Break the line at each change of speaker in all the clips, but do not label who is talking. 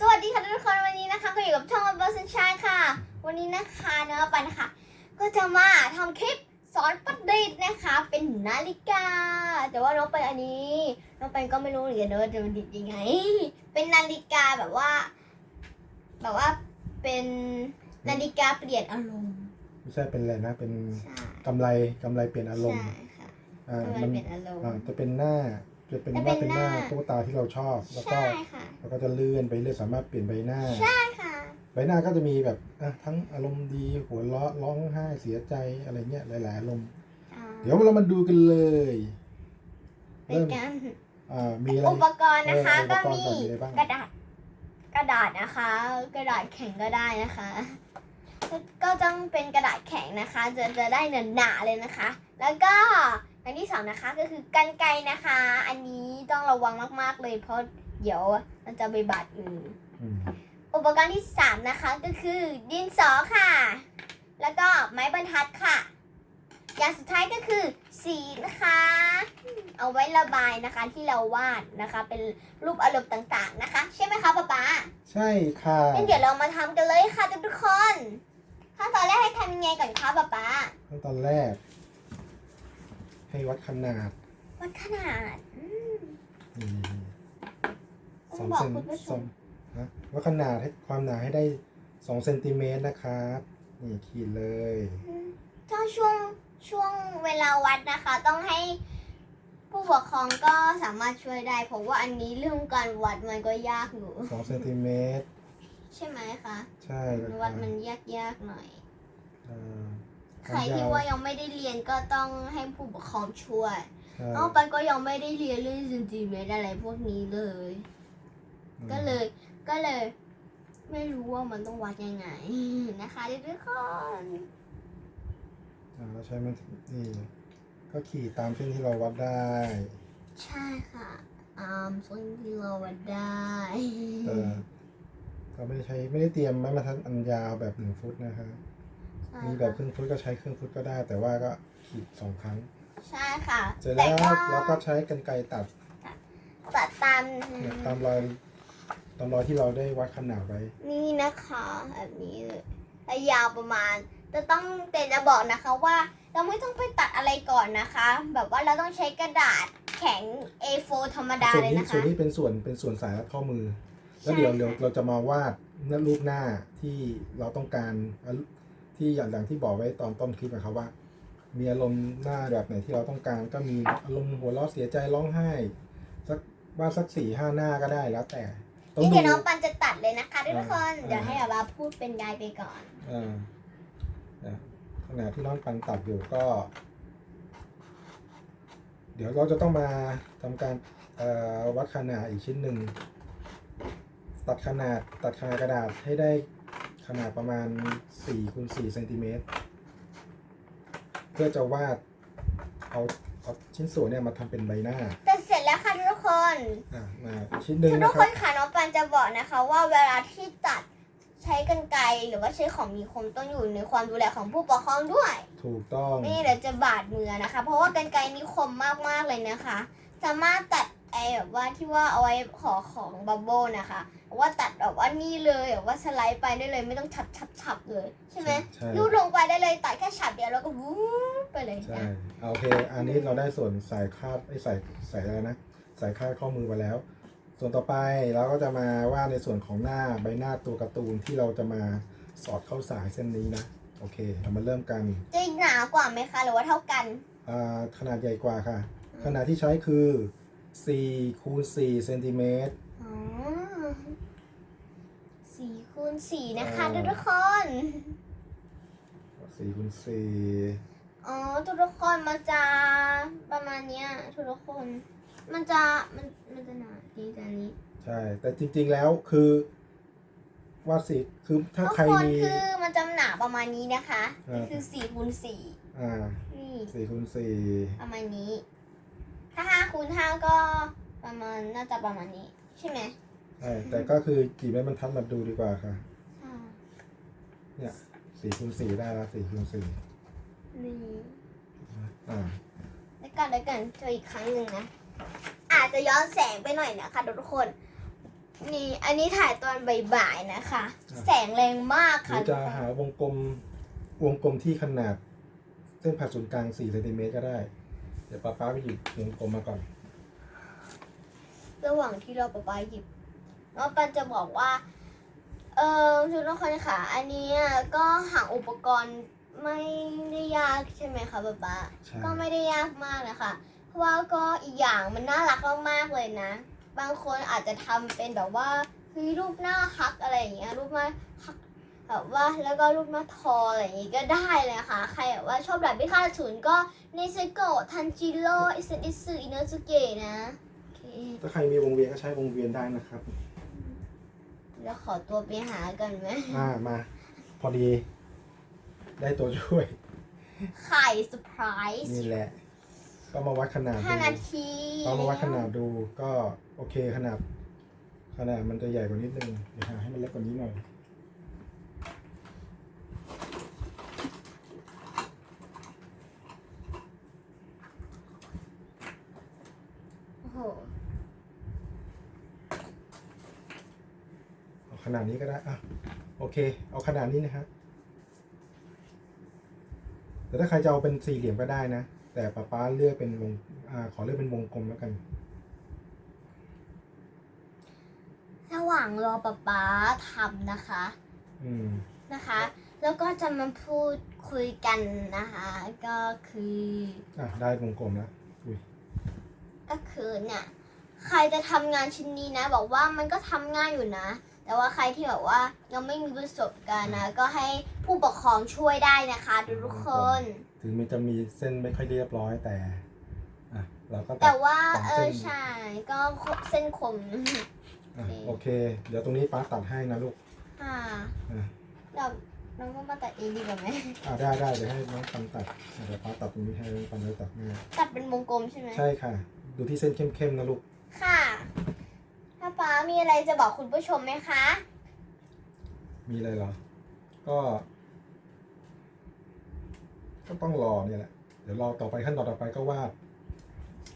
สวัสดีค่ะทุกคนวันนี้นะคะก็อยู่กับช่องอัลเบอร์สันชายค่ะ วันนี้นะคะเนื้อปันค่ะ ก็จะมาทำคลิปสอนประดิษฐ์นะคะ เป็นนาฬิกา แต่ว่าน้องไปนอันนี้น้องไปนก็ไม่รู้เหมือนกันนะว่าจะประดิษฐ์ยังไง เป็นนาฬิกาแบบว่า แบบว่าเป็นนาฬิกาเปลี่ยนอารมณ์
ไม่ใช่เป็นอะไรนะเป็น
ใช่
กำไรกำไรเปลี่ยนอารมณ์
ใช่ค่ะ
อ่า
มั
มันน
เปลี่ยนอารม
อ่า
ณ์
จะเป็นหน้าจะเป็น
จะ
ว่า
เป็
เป็นน
ห
ห
น้า
น้าตุ๊กตาที่เราชอบแล้วก็
ใช่ค่ะ
แล้วก็จะเลื่อนไปเรื่อยสามารถเปลี่ยนใบหน้า
ใช่ค่ะ
ใบหน้าก็จะมีแบบอะทั้งอารมณ์ดีหัวเราะร้องไห้เสียใจอะไรเงี้ยหลายๆอารมณ์
อ่า
เดี๋ยวเรามาดูกันเลย
ไป
เริ่ม
กัน
อ่ามีอะไร
อุปกรณ์นะคะ
เอออุป
ก็
กรณ์
มี
ก่อนมีอะไรบ้าง
กระดาษกระดาษนะคะ กระดาษแข็งก็ได้นะคะ ก็ต้องเป็นกระดาษแข็งนะคะ จะจะได้หนาๆเลยนะคะ แล้วก็อันที่สองนะคะก็คือกันไกรนะคะ อันนี้ต้องระวังมากๆเลยเพราะ เดี๋ยวมันจะไปบาดมือ
อืม
อุปกรณ์ที่สามนะคะก็คือดินสอค่ะ แล้วก็ไม้บรรทัดค่ะ อย่างสุดท้ายก็คือสีนะคะ เอาไว้ระบายนะคะที่เราวาดนะคะ เป็นรูปอารมณ์ต่างๆนะคะ ใช่ไหมคะป๊าป๊า
ใช่ค่ะ
งั้นเดี๋ยวเรามาทำกันเลยค่ะทุกๆคนขั้นตอนแรกให้ทำยังไงก่อนคะป๊าป๊า
ขั้นตอนแรก ให้วัดขนาด
วัดขนาดอืม
นี่
ต้
ส
อ
องง
บอก
เซน
คุณผู้ช
สอ
ม
งนะวัดขนาดให้ความหนาให้ได้สองเซนติเมตรนะครับนี่ขีดเลย
ถ้าช่วงช่วงเวลาวัดนะคะ ต้องให้ผู้ปกครองก็สามารถช่วยได้ เพราะว่าอันนี้เรื่องการวัดมันก็ยากอยู่
สองเซนติเมตร
ใช่ไหมคะ
ใช่แล้ว
วัดมันยากยากๆหน่อย
อ่า
ใครที่ว่ายังไม่ได้เรียนก็ต้องให้ผู้ปกครองช่วย
ใช่
เอาไปก็ยังไม่ได้เรียนเรื่องเซนติเมตรอะไรพวกนี้เลย
อืม
ก็เลยก็เลย ไม่รู้ว่ามันต้องวัดยังไงนะคะทุกคน
อ่าเราใช้มันนี่ก็ขีดตามเส้นที่เราวัดได้
ใช่ค่ะอ่ามส่วนที่เราวัดได้
เออเราไม่ได้ใช้ไม่ได้เตรียมไม้บรรทัดอันยาวแบบหนึ่งฟุตนะครับ
ใช่
มีแบบครึ่งฟุตก็ใช้ครึ่งฟุตก็ได้ แต่ว่าก็ขีดสองครั้ง
ใช่ค่ะ
เสร็จ
แต่
แล้ว
ก็
เราก็ใช้กรรไกรตัด
ตัดตาม
เนี่ยตามรอย ตามรอยที่เราได้วัดขนาดไว้
นี่นะคะแบบนี้เลยและยาวประมาณ จะต้องแต่จะบอกนะคะว่า เราไม่ต้องไปตัดอะไรก่อนนะคะ แบบว่าเราต้องใช้กระดาษแข็ง A4 ธรรมดา
ส่วน
เลย
นี้
นะ
ส่ว
คะ
นนี้เป็นส่วนเป็นส่วนสายรัดข้อมือ แล้ว
ใช่
เดี๋ยวเดี๋ยว
ค่ะ
เราจะมาวาดเนื้อรูปหน้าที่เราต้องการที่อย่างอย่างที่บอกไว้ตอนต้นคลิปนะครับว่า มีอารมณ์หน้าแบบไหนที่เราต้องการ ก็มีอารมณ์หัวเราะเสียใจร้องไห้สักวาดสักสี่ห้าหน้าก็ได้แล้วแต่ ต้อง
นี่
ดู
เดี๋ยวน้องปันจะตัดเลยนะคะทุกคน
อ่า
เดี๋ยวให้อาบาพูดเป็นยายไปก่อน
อ่าเนี่ยขณะที่น้องปันตัดอยู่ก็ เดี๋ยวเราจะต้องมาทำการเอ่อวัดขนาดอีกชิ้นหนึ่ง ตัดขนาดตัดขนาดกระดาษให้ได้ขนาดประมาณ4คูณ4เซนติเมตรเพื่อจะวาดเอาเอาชิ้นส่วนเนี่ยมาทำเป็นใบหน้า
แต่ น
อะมาอีกชิ้นหนึ่ง
ทุ
นะ
ก
ค
ครับนค่ะน้องปันจะบอกนะคะ ว่าเวลาที่ตัดใช้กรรไกรหรือว่าใช้ของมีคมต้องอยู่ในความดูแลของผู้ปกครองด้วย
ถูกต้อง
นี่เดี๋ยวจะบาดมือนะคะ เพราะว่ากรรไกรนี้คมมากๆเลยนะคะ สามารถตัดไอ้แบบว่าที่ว่าเอาไว้ขอของบับเบิ้ลนะคะว่าตัดแบบว่านี่เลยแบบว่าสไลด์ไปได้เลยไม่ต้องฉับฉับฉับเลยใช่ไหม
ใช่
ลูดลงไปได้เลยตัดแค่ฉับเดียวแล้วก็วูบไปเลย
ใช่
นะ
เอาโอเค อันนี้เราได้ส่วนสายคาดไอ้ใส่ใส่อะไรนะ ใส่คาดข้อมือไปแล้ว ส่วนต่อไปเราก็จะมาวาดในส่วนของหน้าใบหน้าตัวการ์ตูนที่เราจะมาสอดเข้าสายเส้นนี้นะ โอเค เรามาเริ่มกัน
จะหนากว่าไหมคะ หรือว่าเท่ากัน
อ่าขนาดใหญ่กว่าค่ะ ขนาดที่ใช้คือ4คูณ4เซนติเมตร
อ๋อสี่คูณสี่นะคะ
อ่า
ทุกคน
4คูณ4
อ๋อทุกทุกคนมันจะประมาณเนี้ยทุกทุกคน มันจะมันมันจะหนาดีแต่อันนี้
ใช่ แต่จริง ๆแล้วคือวาดสีคือถ้า
ทุก
ใคร
คน
มี
คือมันจะหนาประมาณนี้นะคะ
อ่า
นี่คือสี่คูณสี่
อ่า
นี่
4คูณ4
ประมาณนี้ ถ้าห้าคูณห้าก็ประมาณน่าจะประมาณนี้ ใช่ไหม
ใช่แต่ก็คือกี่ไม้บรรทัดมาดูดีกว่าค่ะ
อ่า
เนี่ย4คูณ4ได้แล้ว4คูณ4
นี่
อ่า
แล้วกันแล้วกันเจออีกครั้งหนึ่งนะ อาจจะย้อนแสงไปหน่อยนะคะทุกคน นี่อันนี้ถ่ายตอนบ่ายๆนะคะ
อะ
แสงแรงมาก
หรื
ค่ะ
อจะหาวงกลมวงกลมที่ขนาด เส้นผ่าศูนย์กลาง4เซนติเมตรก็ได้ เดี๋ยวป้าป้าไปหยิบวงกลมมาก่อน
ระหว่างที่เราปะปาหยิบน้องปันจะบอกว่า เออทุกคนค่ะ อันนี้ก็หาอุปกรณ์ไม่ได้ยากใช่ไหมคะป๊าป๊า
ใช่
ก็ไม่ได้ยากมากนะคะเพราะ ว่าก็อีกอย่างมันน่ารักมากๆเลยนะ บางคนอาจจะทำเป็นแบบว่าเฮ้ยรูปหน้าฮักอะไรอย่างเงี้ยรูปหน้าฮักแบบว่าแล้วก็รูปหน้าทออะไรอย่างงี้ก็ได้เลยนะคะใครแบบว่าชอบแบบพิฆาตศูนย์ก็เนเซโกะทันจิโร่อิเซนอิสึอินโนสุเกะนะโอเค
ถ้าใครมีวงเวียนก็ใช้วงเวียนได้นะครับ
แล้วขอตัวไปหากันไหม
อ่ามา พอดี ได้ตัวช่วย
ไข่เซอร์ไพรส์
นี่แหละ ก็มาวัดขนาด
ห้า
ดู
นาที
ก็มาวัดขนาดดูก็โอเคขนาด ขนาดมันจะใหญ่กว่านิดนึงเดี๋ยวหาให้มันเล็กกว่านี้หน่อย
โอ้โห
เอาขนาดนี้ก็ได้อะโอเค เอาขนาดนี้นะครับแต่ถ้าใครจะเอาเป็นสี่เหลี่ยมก็ได้นะ แต่ป้าป้าเลือกเป็นวงอ่าขอเลือกเป็นวงกลมแล้วกัน
ระหว่างรอป๊าป๊าทำนะคะ
อืม
นะคะ แล้วก็จะมาพูดคุยกันนะคะ ก็คือ
อะได้วงกลมแล้วอุ้ย
ก็คือเนี่ย ใครจะทำงานชิ้นนี้นะ บอกว่ามันก็ทำง่ายอยู่นะ แต่ว่าใครที่แบบว่ายังไม่มีประสบการณ์นะ ก็ให้ผู้ปกครองช่วยได้นะคะทุกคน
ถึงมันจะมีเส้นไม่ค่อยเรียบร้อยแต่อะเราก็ตั
แต่
ด
ว่า
ตาม
เอ
เส้
อนใช่ก็เส้นคม
อะ
โอเค
โอเค เดี๋ยวตรงนี้ป้าตัดให้นะลูก
อ่า
อะ
เราน้องก็มาตัดเองดีกว่าไหม
อะได้ได้เดี๋ยวให้น้องปันตัดอะเดี๋ยวป้าตัดตรงนี้ให้น้องปันเลยตัดให้
ตัดเป็นวงกลมใช่ไหม
ใช่ค่ะ ดูที่เส้นเข้มๆนะลูก
ค่ะถ้าป๊ามีอะไรจะบอกคุณผู้ชมไหมคะ
มีอะไรเหรอ ก็ ก็ต้องรอเนี่ยแหละ เดี๋ยวรอต่อไปขั้นตอนต่อไปก็วาด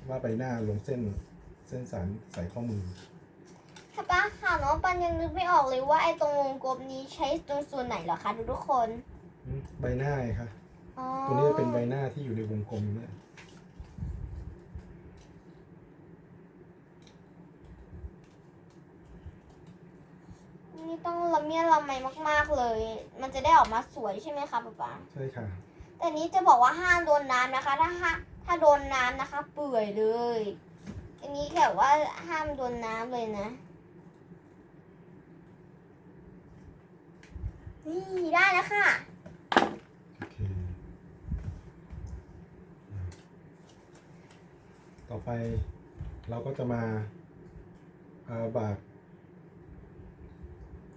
วาดใบหน้าลงเส้นเส้นสารใส่ข้อมือ
ถ้าป้าค่ะน้องปันยังนึกไม่ออกเลยว่าไอ้ตรงวงกลมนี้ใช้ตรงส่วนไหนเหรอคะทุกๆคน
อืมใบหน้าไงคะ
อ๋อ
ตัวนี้จะเป็นใบหน้าที่อยู่ในวงกลมเนี่ย
นี่ต้องละเมียดละไมมาก ๆเลย มันจะได้ออกมาสวยใช่ไหมคะป๊าป๊า
ใช่ค่ะ
แต่นี้จะบอกว่าห้ามโดนน้ำนะคะ ถ้าห้าถ้าโดนน้ำนะคะ เปื่อยเลย อันนี้แบบว่าห้ามโดนน้ำเลยนะ นี่ได้แล้วค่ะ
โอเคต่อไปเราก็จะมาอาบาก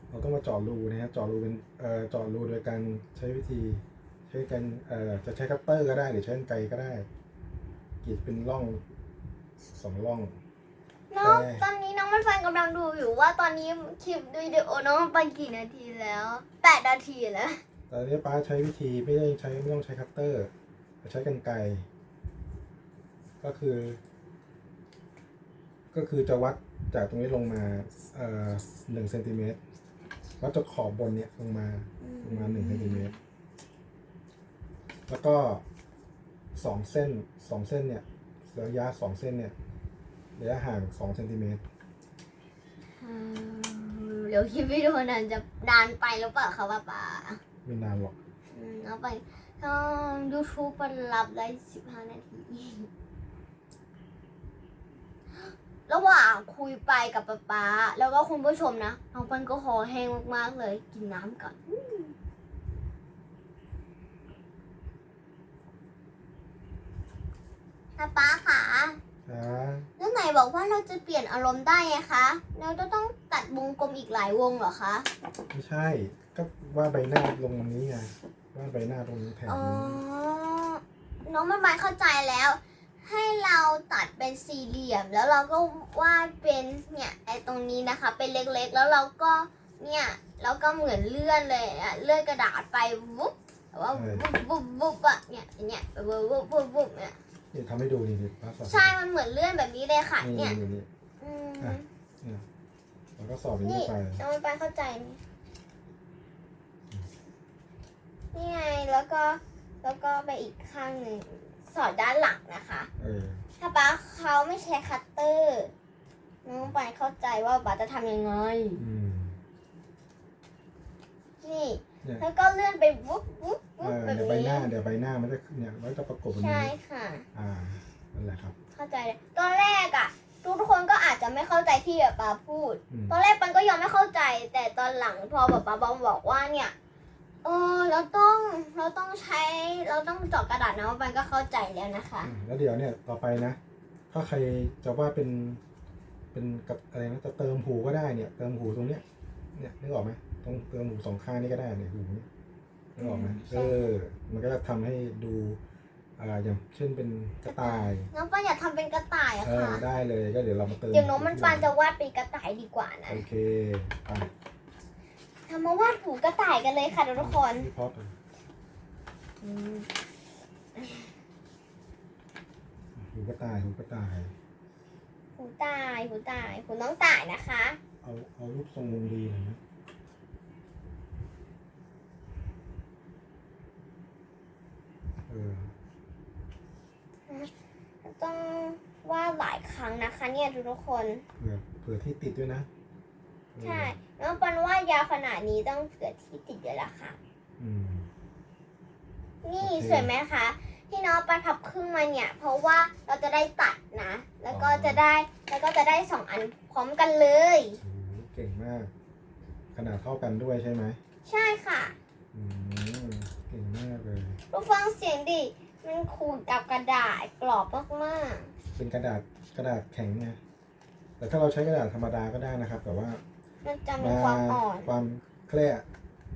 เราต้องมาเจาะรูนะครับเจาะรูเป็นเอ่อเจาะรูโดยการใช้วิธี ใช้กันเอ่อจะใช้คัตเตอร์ก็ได้หรือใช้กรรไกรก็ได้กรีดเป็นร่องสองร่อง
น้อง
แต่
ตอนนี้น้องมันฟันกำลังดูอยู่ว่าตอนนี้คลิปวิดีโอน้องมันไปกี่นาทีแล้วแปดนาทีแล้ว
แต่อันนี้ป้าใช้วิธีไม่ได้ใช้ไม่ต้องใช้คัตเตอร์ใช้กรรไกรก็คือ ก็คือจะวัดจากตรงนี้ลงมาเอ่อหนึ่งเซนติเมตรวัดจากขอบบนเนี่ยลงมาลงมาหนึ่งเซนติเมตร แล้วก็สองเส้นสองเส้นเนี่ยระยะสองเส้นเนี่ยระยะห่างสองเซนติเมตร
อืมเดี๋ยวคลิปวิดีโอนั้นจะนานไปหรือเปล่าคะป้าป๋า
ไม่นานหรอก
อืมเอาไปถ้ายูทูบมันรับได้สิบห้านาที ระหว่างคุยไปกับป๊าป๊าแล้วก็คุณผู้ชมนะน้องปันก็คอแห้งมากๆเลย กินน้ำก่อนอืม ป๊าป๊าค่ะ
อ่า
แล้วไหนบอกว่าเราจะเปลี่ยนอารมณ์ได้ไงคะ เราจะต้องตัดวงกลมอีกหลายวงเหรอคะ
ไม่ใช่ ก็ว่าดใบหน้าลงตรงนี้ไงว่าดใบหน้าตรงนี้แถบ
อ๋อ
นี้
น้องมันมันเข้าใจแล้ว ให้เราตัดเป็นสี่เหลี่ยม แล้วเราก็วาดเป็นเนี่ยไอ้ตรงนี้นะคะ เป็นเล็กๆ แล้วเราก็เนี่ยแล้วก็เหมือนเลื่อนเลยอะเลื่อนกระดาษไปวุ๊บแต่ว่าวุ๊บวุ๊บวุ๊บอะเนี่ยเนี่ยวุ๊บวุ๊บวุ๊บวุ๊บ เนี่ย
นี่ทำให้ดูนี่นี่ป้าสอน
ใช่ มันเหมือนเลื่อนแบบนี้เลยค่ะ
นี่
เนี่ย
นี่นี่
อืม
อะแล้วก็สอบอย่าง
นี่
นี้ไป
น้องปันเข้าใจไหมนี่ไง แล้วก็ แล้วก็ไปอีกข้างหนึ่งสอดด้านหลังนะคะ
เออ
ถ้าป้าเขาไม่ใช้คัตเตอร์ น้องปันเข้าใจว่าป้าจะทำยังไง
อืม
นี่
เนี่ย
แล้วก็เลื่อนไปวุ๊บวุ๊บ
เอ
วุ๊บ
อ
แบบ
เดี๋ยวใบห
นี้
น้าเดี๋ยวใบหน้ามันจะเนี่ยมันจะประกบแบบ
ใช่
นี้
ค่ะ
อ่านั่นแหละครับ
เข้าใจเลยตอนแรกอะทุกทุกคนก็อาจจะไม่เข้าใจที่แบบป้าพูด
อืม
ตอนแรกปันก็ยังไม่เข้าใจ แต่ตอนหลังพอแบบป้าบอมบอกว่าเนี่ยเออเราต้องเราต้องใช้เราต้องเจาะกระดาษนะปันก็เข้าใจแล้วนะคะ
อ่าแล้วเดี๋ยวเนี่ยต่อไปนะ ถ้าใครจะว่าเป็นเป็นกับอะไรนะจะเติมหูก็ได้เนี่ย เติมหูตรงเนี้ยเนี่ยนึกออกไหม ตรงเติมหูสองข้างนี่ก็ได้เนี่ยหูเนี่ยนึกออกไหม
อืมใช่
เออ มันก็จะทำให้ดูอ่าอย่างเช่นเป็นกระต่าย
น้องปันอยากทำเป็นกระต่ายอะ
เออ
ค่ะ
ได้เลยก็เดี๋ยวเรามาเติม
เดี๋ยวน้องมัน
หู
ปัน
ที่ห
จะ
ลัง
วาดเป็นกระต่ายดีกว่านะ
โอเคไป
ทำมาวาดหูกระต่ายกันเลยค่ะทุกคน
พี่พอดหูกระต่ายหูกระต่าย
หูตายหูตายหูน้องต่ายนะคะ
เอาเอารูปทรงวงดีหน่อยนะเออ
ต้องวาดหลายครั้งนะคะ เนี่ยทุกๆคน
เผื่อเผื่อที่ติดด้วยนะเออ
ใช่น้องปันวาดยาวขนาดนี้ต้องเผื่อที่ติดเยอะละค่ะ
อืม
นี่
โอเค
สวยไหมคะที่น้องปันพับครึ่งมาเนี่ย เพราะว่าเราจะได้ตัดนะ แล้วก็จะได้แล้วก็จะได้สองอันพร้อมกันเลย
โอ้โหเก่งมาก ขนาดเท่ากันด้วยใช่ไหม
ใช่ค่ะ
อืมเก่งมา กเลย
รู้ฟังเสียงดิ มันขูดกับกระดาษกรอบมาก
เป็นกระดาษกระดาษแข็งไงแต่ถ้าเราใช้กระดาษธรรมดาก็ได้นะครับ แต่ว่า
ๆ มันจะมีความอ่อน
ความแคล่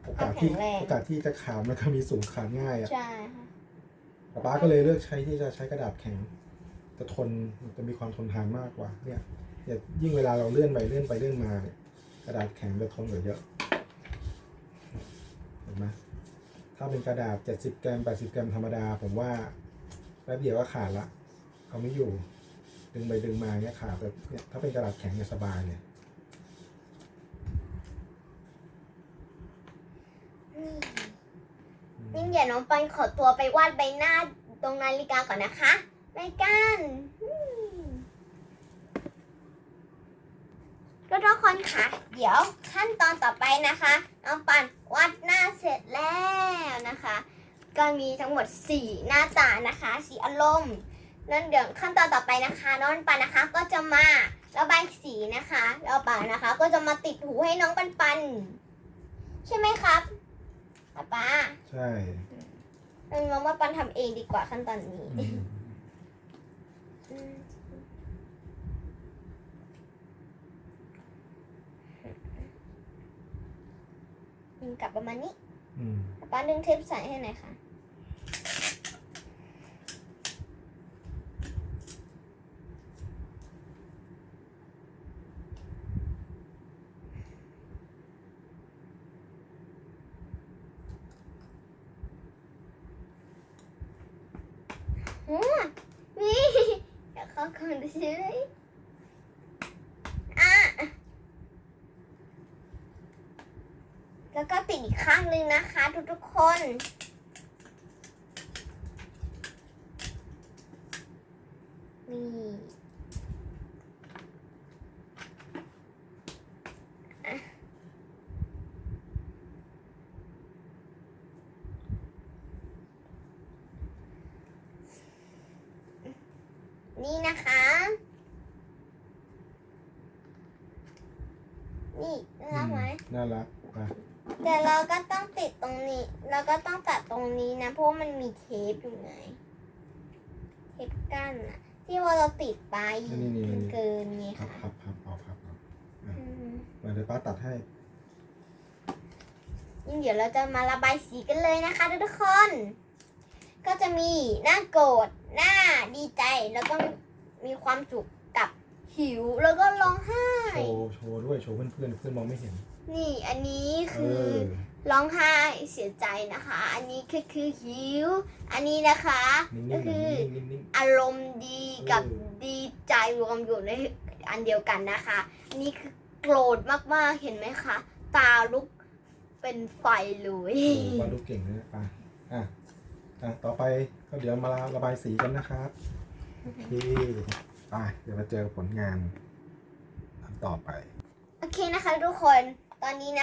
โอกาสที่
ความแข็งแรง
โอกาสที่จะขาดมันก็มีสูงขาดง่ายอะ
ใช่ค่ะ
แต่ป้าก็เลยเลือกใช้ที่จะใช้กระดาษแข็งจะทนจะมีความทนทานมากกว่า เนี่ยเนี่ยยิ่งเวลาเราเลื่อนไปเลื่อนไปเลื่อนมาเนี่ยกระดาษแข็งจะทนกว่าเยอะเห็นไหม ถ้าเป็นกระดาษ 70 กรัม 80 กรัมธรรมดา ผมว่าแป๊บเดียวก็ขาดละ เอาไม่อยู่ ดึงไปดึงมาเนี่ยขาดแต่เนี่ยถ้าเป็นกระดาษแข็งเนี่ยสบายเลย
นี่นี่เดี๋ยวน้องปันขอตัวไปวาดใบหน้าตรงนาฬิกาก่อนนะคะไปกันอืม ทุกๆคนค่ะ เดี๋ยวขั้นตอนต่อไปนะคะน้องปันวาดหน้าเสร็จแล้วนะคะ ก็มีทั้งหมด 4 หน้าตานะคะ สีอารมณ์นั่นเดี๋ยวขั้นตอนต่อไปนะคะน้องปันนะคะก็จะมาระบายสีนะคะแล้วปันนะคะ ก็จะมาติดหูให้น้องปันปัน ใช่ไหมครับป๊าป๊า
ใช่
เรามองว่าปันทำเองดีกว่าขั้นตอนนี้
อืม
อืม อืมกลับประมาณนี้
อืม
ป๊าป๊าดึงเทปใส่ให้หน่อยค่ะอืมนี่อยากเข้าก่อนดูสิเลยอะ แล้วก็ติด อีกข้างหนึ่งนะคะ ทุกๆคนอะนี่นะคะ นี่น่ารักไหม
น่ารักไป
แต่เราก็ต้องติดต รงนี้เราก็ต้องตัดตรงนี้นะ เพราะว่ามันมีเทปอยู่ไง เทปกั้นอะที่ว่าเราติดไป
นี่นี่
มัน
นี่
เกินไง
พับ
ค่ะ
พับพับเอาพับเอา
อืม
มาเดี๋ยวป้าตัดให้
งั้นเดี๋ยวเราจะมาระบายสีกันเลยนะคะทุกๆคน ก็จะมีหน้าโกรธหน้าดีใจแล้วก็มีความสุขกับหิวแล้วก็ร้องไห้
โชว์ โชว์ด้วย โชว์เพื่อนเพื่อนเพื่อนมองไม่เห็น
นี่อันนี้
เอ
คือ
อ
ร้องไห้เสียใจนะคะ อันนี้คือคือหิว อันนี้นะคะ
นิ่ง
ก็
ๆ
คือ
นิ่งๆนิ่ง
อารมณ์ดีกับ
เออ
ดีใจรวมอยู่ในอันเดียวกันนะคะ อันนี้คือโกรธมากๆเห็นไหมคะ ตาลุกเป็นไฟเลย
โอ้โหวาดรูปเก่งนะไปอะอะต่อไปก็เดี๋ยวมาระบายสีกันนะครับโอเคไปเดี๋ยวมาเจอผลงานอันต่อไป
โอเคนะคะทุกคนตอนนี้นะ